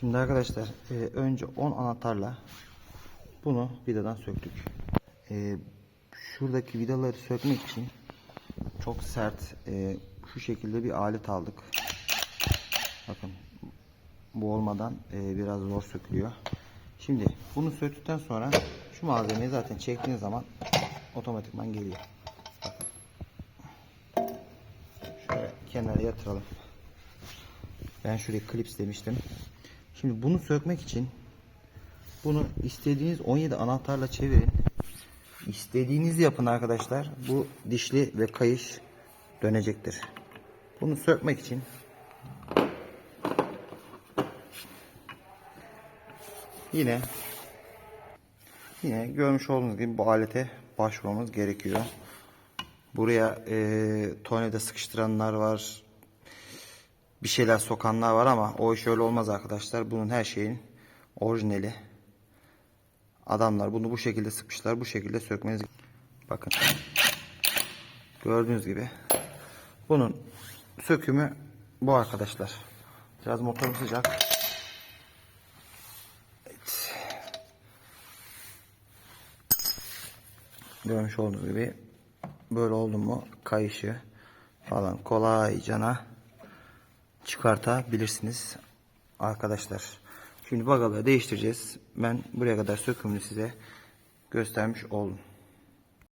Şimdi arkadaşlar e, önce 10 anahtarla bunu vidadan söktük. E, şuradaki vidaları sökmek için çok sert e, şu şekilde bir alet aldık. Bakın bu olmadan e, biraz zor sökülüyor. Şimdi bunu söktükten sonra şu malzemeyi zaten çektiğiniz zaman otomatikman geliyor. Şöyle kenara yatıralım. Ben şuraya klips demiştim. Şimdi bunu sökmek için bunu istediğiniz 17 anahtarla çevirin. İstediğinizi yapın arkadaşlar. Bu dişli ve kayış dönecektir. Bunu sökmek için yine yine görmüş olduğunuz gibi bu alete başvurmamız gerekiyor. Buraya e, tornavida sıkıştıranlar var. Bir şeyler sokanlar var ama o iş öyle olmaz arkadaşlar. Bunun her şeyin orijinali. Adamlar bunu bu şekilde sıkmışlar. Bu şekilde sökmeniz. Bakın. Gördüğünüz gibi. Bunun sökümü bu arkadaşlar. Biraz motorum sıcak. Evet. Görmüş olduğunuz gibi böyle oldu mu kayışı falan kolaycana çıkartabilirsiniz arkadaşlar. Şimdi bagaları değiştireceğiz. Ben buraya kadar sökümünü size göstermiş oldum.